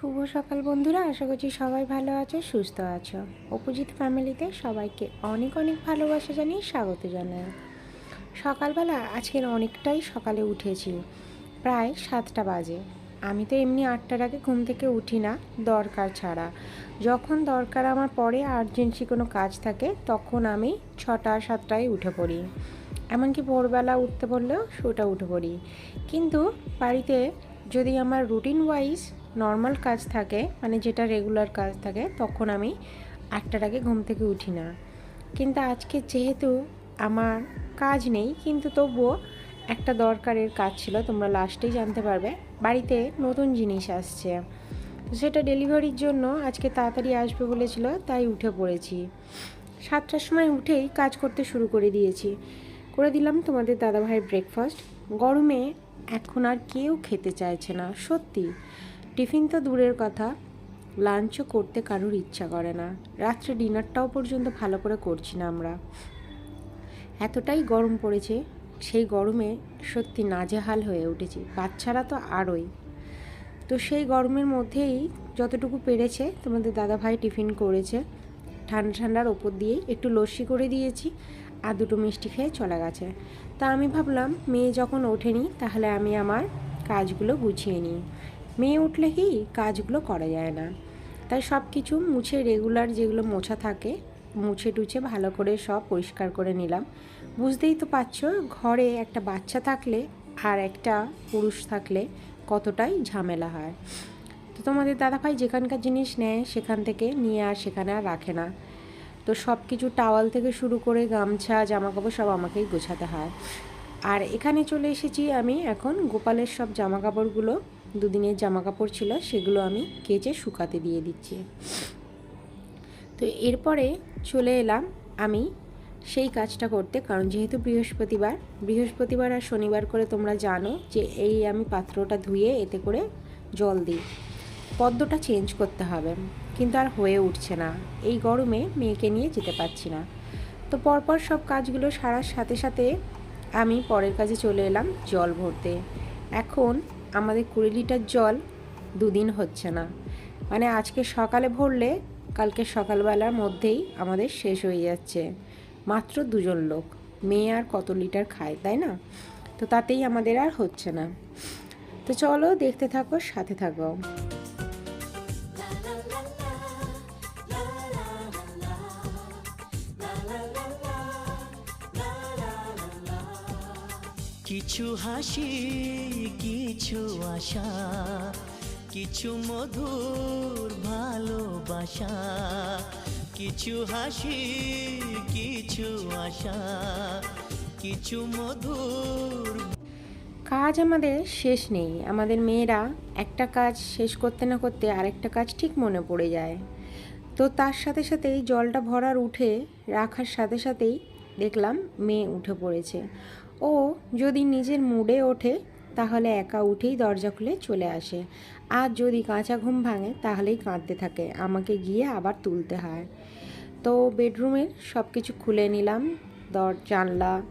শুভ সকাল বন্ধুরা, আশা করছি সবাই ভালো আছো, সুস্থ আছো। অপোজিট ফ্যামিলিতে সবাইকে অনেক অনেক ভালোবাসা জানিয়ে স্বাগত জানাই। সকালবেলা আজকের অনেকটাই সকালে উঠেছি, প্রায় সাতটা বাজে। আমি তো এমনি আটটার আগে ঘুম থেকে উঠি না, দরকার ছাড়া। যখন দরকার আমার পরে আর্জেন্সি কোনো কাজ থাকে, তখন আমি ছটা সাতটায় উঠে পড়ি। এমনকি ভোরবেলা উঠতে বললেও সেটা উঠে পড়ি। কিন্তু বাড়িতে যদি আমার রুটিন ওয়াইজ নর্মাল কাজ থাকে মানে যেটা রেগুলার কাজ থাকে, তখন আমি আটটার আগে ঘুম থেকে উঠি না। কিন্তু আজকে যেহেতু আমার কাজ নেই, কিন্তু তবুও একটা দরকারের কাজ ছিল, তোমরা লাস্টেই জানতে পারবে। বাড়িতে নতুন জিনিস আসছে। সেটা ডেলিভারির জন্য আজকে তাড়াতাড়ি আসবে বলেছিল, তাই উঠে পড়েছি। সাতটার সময় উঠেই কাজ করতে শুরু করে দিয়েছি। করে দিলাম তোমাদের দাদাভাইয়ের ব্রেকফাস্ট গরমে এখন আর কেউ খেতে চাইছে না, সত্যি। টিফিন তো দূরের কথা। লাঞ্চও করতে কারোর ইচ্ছা করে না। রাত্রে ডিনারটাও পর্যন্ত ভালো করে করছি না আমরা। এতটাই গরম পড়েছে, সেই গরমে সত্যি নাজেহাল হয়ে উঠেছি। বাচ্চারা তো আরোই। তো সেই গরমের মধ্যেই যতটুকু পেরেছে, তোমাদের দাদা ভাই টিফিন করেছে, ঠান্ডা ঠান্ডার ওপর দিয়েই একটু লস্যি করে দিয়েছি আর দুটো মিষ্টি খেয়ে চলে গেছে। তা আমি ভাবলাম, মেয়ে যখন ওঠেনি, তাহলে আমি আমার কাজগুলো গুছিয়ে নিই। মেয়ে উঠলে কি কাজগুলো করা যায় না। তাই সব কিছু মুছে রেগুলার যেগুলো মোছা থাকে, মুছে টুছে ভালো করে সব পরিষ্কার করে নিলাম। বুঝতেই তো পারছ, ঘরে একটা বাচ্চা থাকলে আর একটা পুরুষ থাকলে কতটাই ঝামেলা হয়। তো তোমাদের দাদাভাই যেখানকার জিনিস নেয় সেখান থেকে নিয়ে আর সেখানে আর রাখে না। তো সব কিছু টাওয়াল থেকে শুরু করে গামছা জামা কাপড় সব আমাকেই গোছাতে হয়। আর এখানে চলে এসেছি আমি এখন গোপালের সব জামা কাপড়গুলো দুদিনের জামা কাপড় ছিল, সেগুলো আমি কেচে শুকাতে দিয়ে দিচ্ছি। তো এরপরে চলে এলাম আমি সেই কাজটা করতে, কারণ যেহেতু বৃহস্পতিবার বৃহস্পতিবার আর শনিবার করে তোমরা জানো যে এই আমি পাত্রটা ধুয়ে এতে করে জল দিই। পদ্মটা চেঞ্জ করতে হবে, কিন্তু আর হয়ে উঠছে না। এই গরমে মেয়েকে নিয়ে যেতে পারছি না। তো পরপর সব কাজগুলো সারার সাথে সাথে আমি পরের কাজে চলে এলাম জল ভরতে। এখন আমাদের কুড়ি লিটার জল দুদিন হচ্ছে না। মানে আজকে সকালে ভরলে কালকে সকালবেলার মধ্যেই আমাদের শেষ হয়ে যাচ্ছে। মাত্র দুজন লোক। মেয়ে আর কত লিটার খায়, তাই না? তো তাতেই আমাদের আর হচ্ছে না। তো চলো দেখতে থাকো, সাথে থাকো। কিছু হাসি, কিছু আশা, কিছু মধুর ভালোবাসা, কিছু হাসি, কিছু আশা, কিছু মধুর কাজ আমাদের শেষ নেই। আমাদের মেয়েরা একটা কাজ শেষ করতে না করতে আরেকটা কাজ ঠিক মনে পড়ে যায়। তো তার সাথে সাথেই জলটা ভরার উঠে রাখার সাথে সাথেই দেখলাম মেয়ে উঠে পড়েছে। ও যদি নিজের মুডে ওঠে, তাহলে একা উঠেই দরজা খুলে চলে আসে। আর যদি কাঁচা ঘুম ভাঙে, তাহলেই কাঁদতে থাকে। আমাকে গিয়ে আবার তুলতে হয়। তো বেডরুমের সব কিছু খুলে নিলাম, দর, জানলা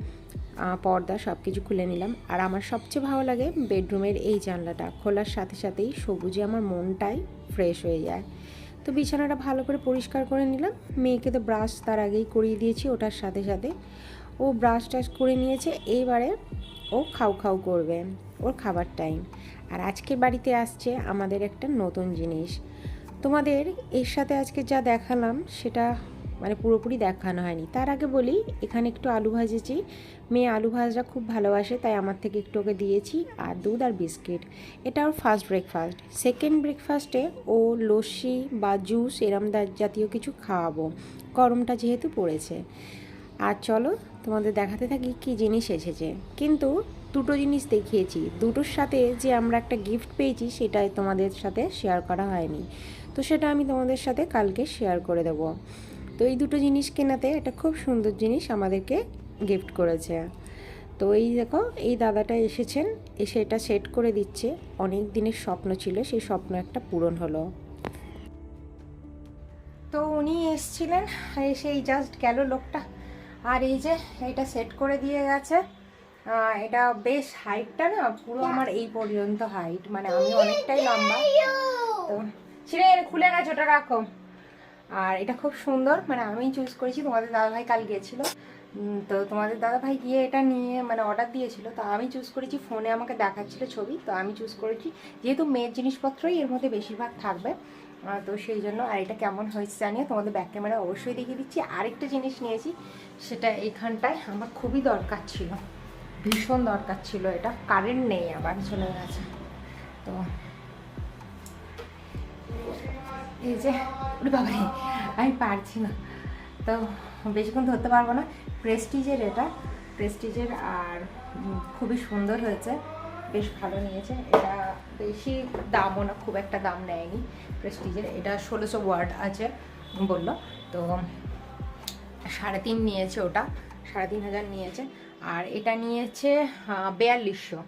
পর্দা সব কিছু খুলে নিলাম। আর আমার সবচেয়ে ভালো লাগে বেডরুমের এই জানলাটা। খোলার সাথে সাথেই সবুজে আমার মনটাই ফ্রেশ হয়ে যায়। তো বিছানাটা ভালো করে পরিষ্কার করে নিলাম। মেয়েকে তো ব্রাশ তার আগেই করিয়ে দিয়েছি, ওটার সাথে সাথে। ও ব্রাশ টাশ করে নিয়েছে, এইবারে ও খাও খাও করবে ওর খাবার টাইম আর আজকে বাড়িতে আসছে আমাদের একটা নতুন জিনিস। তোমাদের এর সাথে আজকে যা দেখালাম সেটা মানে পুরোপুরি দেখানো হয়নি। তার আগে বলি, এখানে একটু আলু ভাজেছি। মেয়ে আলু ভাজা খুব ভালোবাসে, তাই আমার থেকে একটু ওকে দিয়েছি, আর দুধ আর বিস্কিট। এটা ওর ফার্স্ট ব্রেকফাস্ট সেকেন্ড ব্রেকফাস্টে ও লস্যি বা জুস এরম জাতীয় কিছু খাওয়াবো। গরমটা যেহেতু পড়েছে। আর চলো তোমাদের দেখাতে থাকি কি জিনিস এসেছে। কিন্তু দুটো জিনিস দেখিয়েছি। দুটোর সাথে যে আমরা একটা গিফট পেয়েছি, সেটাই তোমাদের সাথে শেয়ার করা হয়নি। তো সেটা আমি তোমাদের সাথে কালকে শেয়ার করে দেব। তো এই দুটো জিনিস কেনাতে একটা খুব সুন্দর জিনিস আমাদেরকে গিফট করেছে। তো এই দেখো, এই দাদাটা এসেছেন, এসে এটা সেট করে দিচ্ছে। অনেক দিনের স্বপ্ন ছিল, সেই স্বপ্ন একটা পূরণ হলো। তো উনি এসছিলেন এসে এই জাস্ট গেল লোকটা। আর এই যে এটা সেট করে দিয়ে গেছে এটা বেশ হাইটটা না পুরো আমার এই পর্যন্ত হাইট মানে আমি অনেকটাই লম্বা। তো ছিঁড়ে খুলে গেছে ওটা রাখো। আর এটা খুব সুন্দর মানে আমি চুজ করেছি তোমাদের দাদাভাই কাল গিয়েছিল তো তোমাদের দাদা ভাই গিয়ে এটা নিয়ে মানে অর্ডার দিয়েছিল। তো আমি চুজ করেছি ফোনে আমাকে দেখাচ্ছিল ছবি, তো আমি চুজ করেছি। যেহেতু মেয়ের জিনিসপত্রই এর মধ্যে বেশিরভাগ থাকবে তো সেই জন্য আর এটা কেমন হয়েছে জানিয়ে তোমাদের ব্যাক ক্যামেরা অবশ্যই দেখিয়ে দিচ্ছি। আরেকটা জিনিস নিয়েছি, সেটা এখানটায় আমার খুবই দরকার ছিল, ভীষণ দরকার ছিল এটা। কারেন্ট নেই আবার, চলে গেছে। তো এই যে বাবারে, আমি পারছি না। তো বেশিক্ষণ ধরতে পারব না। প্রেস্টিজের এটা, প্রেস্টিজের আর খুবই সুন্দর হয়েছে, বেশ ভালো নিয়েছে। এটা বেশি দামও না, খুব একটা দাম নেয়নি প্রেস্টিজের। এটা ষোলোশো ওয়ার্ড আছে বলল। তো সাড়ে তিন নিয়েছে ওটা, সাড়ে তিন হাজার নিয়েছে। আর এটা নিয়েছে বিয়াল্লিশশো।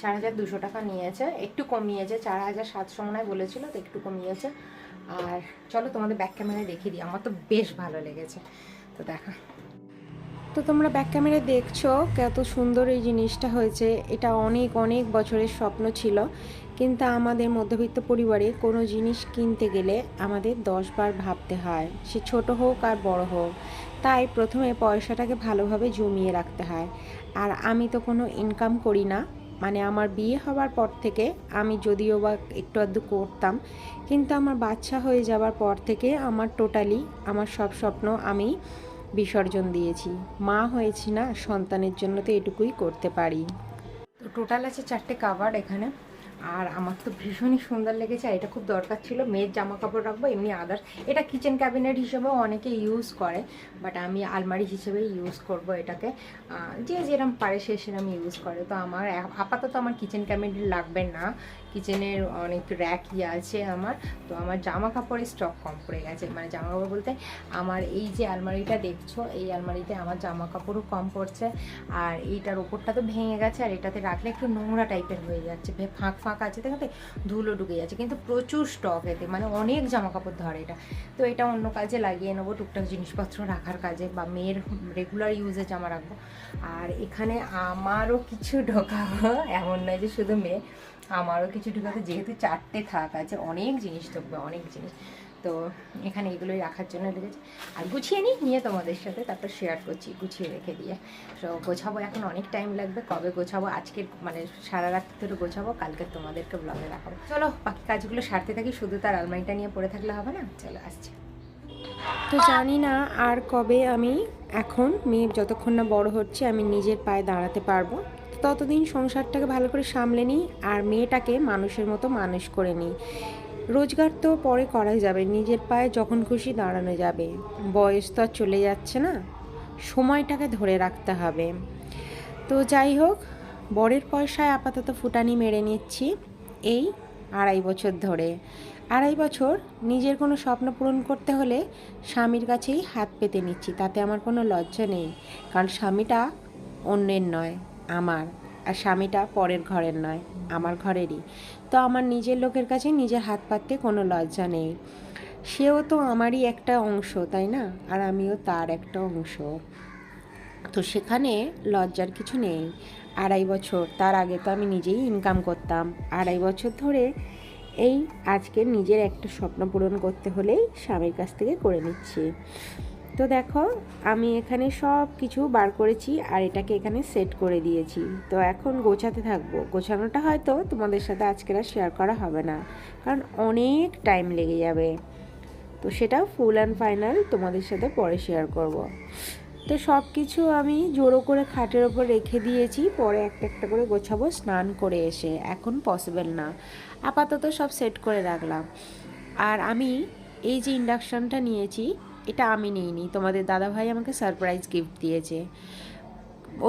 চার হাজার দুশো টাকা নিয়েছে। একটু কমিয়েছে, চার হাজার সাতশো মনে হয় বলেছিল, তো একটু কমিয়েছে। আর চলো তোমাদের ব্যাক ক্যামেরায় দেখিয়ে দিই। আমার তো বেশ ভালো লেগেছে। তো দেখা। তো তোমরা ব্যাক ক্যামেরায় দেখছ কত সুন্দর এই জিনিসটা হয়েছে। এটা অনেক অনেক বছরের স্বপ্ন ছিল। কিন্তু আমাদের মধ্যবিত্ত পরিবারে কোনো জিনিস কিনতে গেলে আমাদের দশবার ভাবতে হয়, সে ছোট হোক আর বড় হোক। তাই প্রথমে পয়সাটাকে ভালোভাবে জমিয়ে রাখতে হয়। আর আমি তো কোনো ইনকাম করি না। মানে আমার বিয়ে হওয়ার পর থেকে আমি যদিও বা একটু আধটু করতাম, কিন্তু আমার বাচ্চা হয়ে যাওয়ার পর থেকে আমার টোটালি আমার সব স্বপ্ন আমি বিসর্জন দিয়েছি। মা হয়েছি না, সন্তানের জন্য তো এটুকুই করতে পারি। তো টোটাল আছে চারটে কাভার এখানে। আর আমার তো ভীষণই সুন্দর লেগেছে, আর এটা খুব দরকার ছিল। মেয়ের জামা কাপড় রাখব, এমনি আদার্স এটা কিচেন ক্যাবিনেট হিসেবেও অনেকে ইউজ করে বাট আমি আলমারি হিসেবেই ইউজ করব এটাকে। যে যেরম পারে সে সেরম ইউজ করে। তো আমার আপাতত আমার কিচেন ক্যাবিনেট লাগবে না। কিচেনের অনেক র্যাকই আছে আমার। তো আমার জামা কাপড়ের স্টক কম পড়ে গেছে। মানে জামা কাপড় বলতে আমার এই যে আলমারিটা দেখছ, এই আলমারিতে আমার জামা কাপড়ও কম পড়ছে। আর এইটার ওপরটা তো ভেঙে গেছে, আর এটাতে রাখলে একটু নোংরা টাইপের হয়ে যাচ্ছে। ফাঁক ফাঁক আছে দেখাতে ধুলো ঢুকে যাচ্ছে। কিন্তু প্রচুর স্টক এতে মানে অনেক জামা কাপড় ধরে এটা। তো এটা অন্য কাজে লাগিয়ে নেব, টুকটাক জিনিসপত্র রাখার কাজে, বা মেয়ের রেগুলার ইউজে জামা রাখব। আর এখানে আমারও কিছু ঢোকাবো, এমন নয় যে শুধু মেয়ে, আমারও কিছু ঢুকাতে যেহেতু চারটে থাক, আছে অনেক জিনিস ঢুকবে অনেক জিনিস। তো এখানে এগুলোই রাখার জন্য লেগেছে। আর গুছিয়ে নিই, নিয়ে তোমাদের সাথে তারপর শেয়ার করছি, গুছিয়ে রেখে দিয়ে। তো গোছাবো এখন অনেক টাইম লাগবে, কবে গোছাবো? আজকে মানে সারা রাত ধরে গোছাবো, কালকে তোমাদেরকে ব্লগে দেখাবো। চলো, বাকি কাজগুলো সারতে থাকি, শুধু তার আলমারিটা নিয়ে পড়ে থাকলে হবে না? চলো, আসছে। তো জানি না আর কবে আমি, এখন মেয়ে যতক্ষণ না বড় হচ্ছে, আমি নিজের পায়ে দাঁড়াতে পারব। ততদিন সংসারটাকে ভালো করে সামলে নিই আর মেয়েটাকে মানুষের মতো মানুষ করে নিই। রোজগার তো পরে করাই যাবে, নিজের পায়ে যখন খুশি দাঁড়ানো যাবে। বয়স তো আর চলে যাচ্ছে না, সময়টাকে ধরে রাখতে হবে। তো যাই হোক, বরের পয়সায় আপাতত ফুটানি মেরে নিচ্ছি এই আড়াই বছর ধরে। আড়াই বছর নিজের কোনো স্বপ্ন পূরণ করতে হলে স্বামীর কাছেই হাত পেতে নিচ্ছি, তাতে আমার কোনো লজ্জা নেই, কারণ স্বামীটা অন্যের নয়। আমার, আর স্বামীটা পরের ঘরের নয়, আমার ঘরেরই। তো আমার নিজের লোকের কাছে নিজের হাত পাততে কোনো লজ্জা নেই। সেও তো আমারই একটা অংশ, তাই না? আর আমিও তার একটা অংশ। তো সেখানে লজ্জার কিছু নেই। আড়াই বছর, তার আগে তো আমি নিজেই ইনকাম করতাম। আড়াই বছর ধরে এই আজকে নিজের একটা স্বপ্ন পূরণ করতে হলেই স্বামীর কাছ থেকে করে নিচ্ছি। তো দেখো, আমি এখানে সব কিছু বার করেছি আর এটাকে এখানে সেট করে দিয়েছি। তো এখন গোছাতে থাকব। গোছানোটা হয়তো তোমাদের সাথে আজকের আর শেয়ার করা হবে না, কারণ অনেক টাইম লেগে যাবে। তো সেটা ফুল অ্যান্ড ফাইনাল তোমাদের সাথে পরে শেয়ার করব। তো সব কিছু আমি জোড়ো করে খাটের ওপর রেখে দিয়েছি। পরে একটা একটা করে গোছাবো, স্নান করে এসে। এখন পসিবল না। আপাতত সব সেট করে রাখলাম। আর আমি এই যে ইন্ডাকশানটা নিয়েছি এটা আমি নিইনি। তোমাদের দাদাভাই আমাকে সারপ্রাইজ গিফট দিয়েছে।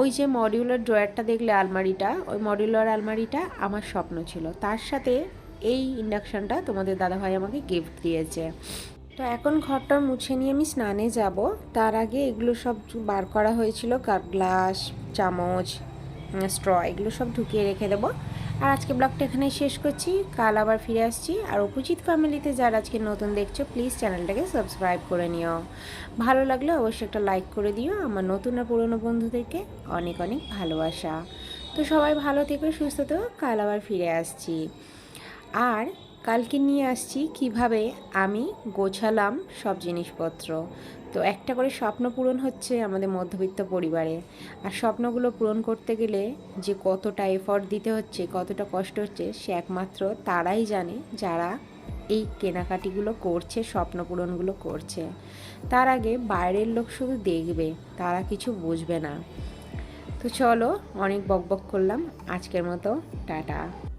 ওই যে মডিউলার ড্রয়ারটা দেখলে আলমারিটা, ওই মডিউলার আলমারিটা আমার স্বপ্ন ছিল। তার সাথে এই ইন্ডাকশানটা তোমাদের দাদাভাই আমাকে গিফট দিয়েছে। তো এখন ঘরটা মুছে নিয়ে আমি স্নানে যাব। তার আগে এগুলো সব বার করা হয়েছিল, কাপ, গ্লাস, চামচ স্ট্র এগুলো সব ঢুকিয়ে রেখে দেবো। আর আজকে ব্লগটা এখানে শেষ করছি। কাল আবার ফিরে আসছি। আর অপুচিত ফ্যামিলিতে যারা আজকে নতুন দেখছ প্লিজ চ্যানেলটাকে সাবস্ক্রাইব করে নিও। ভালো লাগলে অবশ্যই একটা লাইক করে দিও। আমার নতুন আর পুরনো বন্ধুদেরকে অনেক অনেক ভালোবাসা। তো সবাই ভালো থেকে, সুস্থ থেকো। কাল আবার ফিরে আসছি। আর কালকে নিয়ে আসছি কীভাবে আমি গোছালাম সব জিনিসপত্র। তো একটা করে স্বপ্ন পূরণ হচ্ছে আমাদের মধ্যবিত্ত পরিবারে। আর স্বপ্নগুলো পূরণ করতে গেলে যে কতটা এফর্ট দিতে হচ্ছে, কতটা কষ্ট হচ্ছে, সে একমাত্র তারাই জানে যারা এই কেনাকাটিগুলো করছে, স্বপ্ন পূরণগুলো করছে। তার আগে বাইরের লোক শুধু দেখবে, তারা কিছু বুঝবে না। তো চলো অনেক বকবক করলাম। আজকের মতো, টাটা।